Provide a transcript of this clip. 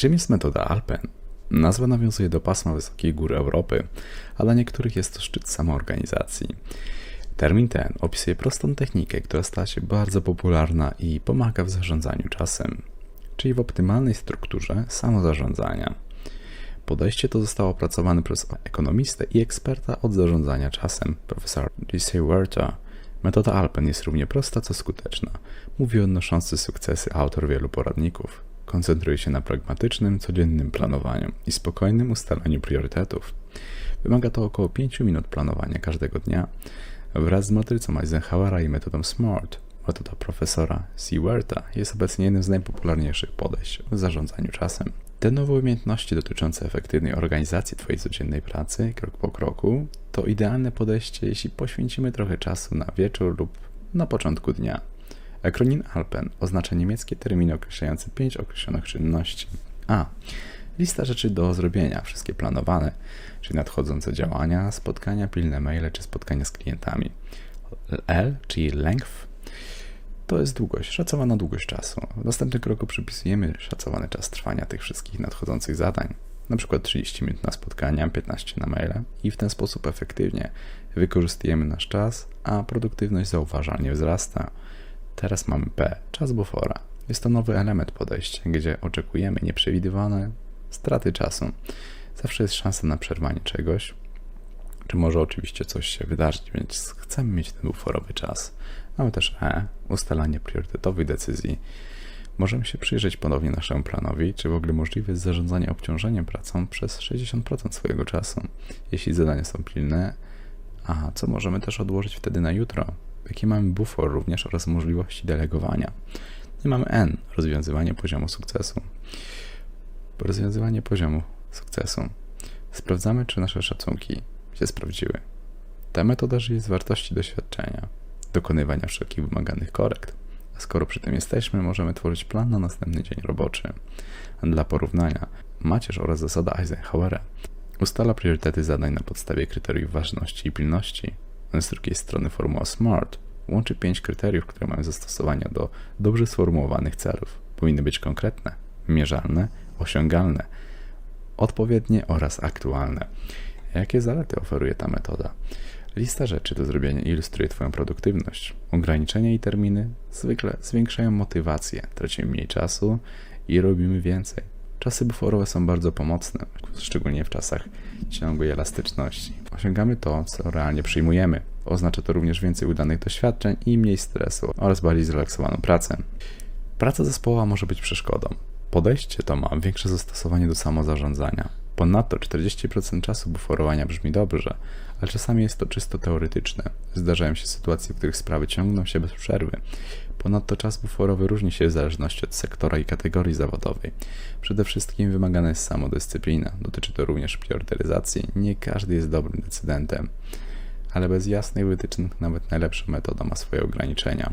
Czym jest metoda Alpen? Nazwa nawiązuje do pasma wysokich gór Europy, a dla niektórych jest to szczyt samoorganizacji. Termin ten opisuje prostą technikę, która stała się bardzo popularna i pomaga w zarządzaniu czasem, czyli w optymalnej strukturze samozarządzania. Podejście to zostało opracowane przez ekonomistę i eksperta od zarządzania czasem, profesor J.C. Werta. Metoda Alpen jest równie prosta, co skuteczna, mówi odnoszący sukcesy autor wielu poradników. Koncentruje się na pragmatycznym, codziennym planowaniu i spokojnym ustalaniu priorytetów. Wymaga to około 5 minut planowania każdego dnia. Wraz z matrycą Eisenhowera i metodą SMART, metoda profesora Siewerta jest obecnie jednym z najpopularniejszych podejść w zarządzaniu czasem. Te nowe umiejętności dotyczące efektywnej organizacji Twojej codziennej pracy, krok po kroku, to idealne podejście, jeśli poświęcimy trochę czasu na wieczór lub na początku dnia. Akronim Alpen oznacza niemieckie terminy określające pięć określonych czynności. A. Lista rzeczy do zrobienia, wszystkie planowane, czyli nadchodzące działania, spotkania, pilne maile czy spotkania z klientami. L, czyli length, to jest długość, szacowana długość czasu. W następnym kroku przypisujemy szacowany czas trwania tych wszystkich nadchodzących zadań, na przykład 30 minut na spotkania, 15 na maile i w ten sposób efektywnie wykorzystujemy nasz czas, a produktywność zauważalnie wzrasta. Teraz mamy P, czas bufora. Jest to nowy element podejścia, gdzie oczekujemy nieprzewidywane straty czasu. Zawsze jest szansa na przerwanie czegoś, czy może oczywiście coś się wydarzyć, więc chcemy mieć ten buforowy czas. Mamy też E, ustalanie priorytetowych decyzji. Możemy się przyjrzeć ponownie naszemu planowi, czy w ogóle możliwe jest zarządzanie obciążeniem pracą przez 60% swojego czasu, jeśli zadania są pilne, a co możemy też odłożyć wtedy na jutro, jaki mamy bufor również oraz możliwości delegowania. I mamy N, rozwiązywanie poziomu sukcesu. Rozwiązywanie poziomu sukcesu. Sprawdzamy, czy nasze szacunki się sprawdziły. Ta metoda żyje z wartości doświadczenia, dokonywania wszelkich wymaganych korekt. A skoro przy tym jesteśmy, możemy tworzyć plan na następny dzień roboczy. Dla porównania, macierz oraz zasada Eisenhowera ustala priorytety zadań na podstawie kryteriów ważności i pilności. Z drugiej strony formuła SMART łączy pięć kryteriów, które mają zastosowania do dobrze sformułowanych celów. Powinny być konkretne, mierzalne, osiągalne, odpowiednie oraz aktualne. Jakie zalety oferuje ta metoda? Lista rzeczy do zrobienia ilustruje Twoją produktywność. Ograniczenia i terminy zwykle zwiększają motywację, tracimy mniej czasu i robimy więcej. Czasy buforowe są bardzo pomocne, szczególnie w czasach ciągłej elastyczności. Osiągamy to, co realnie przyjmujemy. Oznacza to również więcej udanych doświadczeń i mniej stresu oraz bardziej zrelaksowaną pracę. Praca zespołowa może być przeszkodą. Podejście to ma większe zastosowanie do samozarządzania. Ponadto 40% czasu buforowania brzmi dobrze, ale czasami jest to czysto teoretyczne. Zdarzają się sytuacje, w których sprawy ciągną się bez przerwy. Ponadto czas buforowy różni się w zależności od sektora i kategorii zawodowej. Przede wszystkim wymagana jest samodyscyplina. Dotyczy to również priorytetyzacji. Nie każdy jest dobrym decydentem, ale bez jasnych wytycznych nawet najlepsza metoda ma swoje ograniczenia.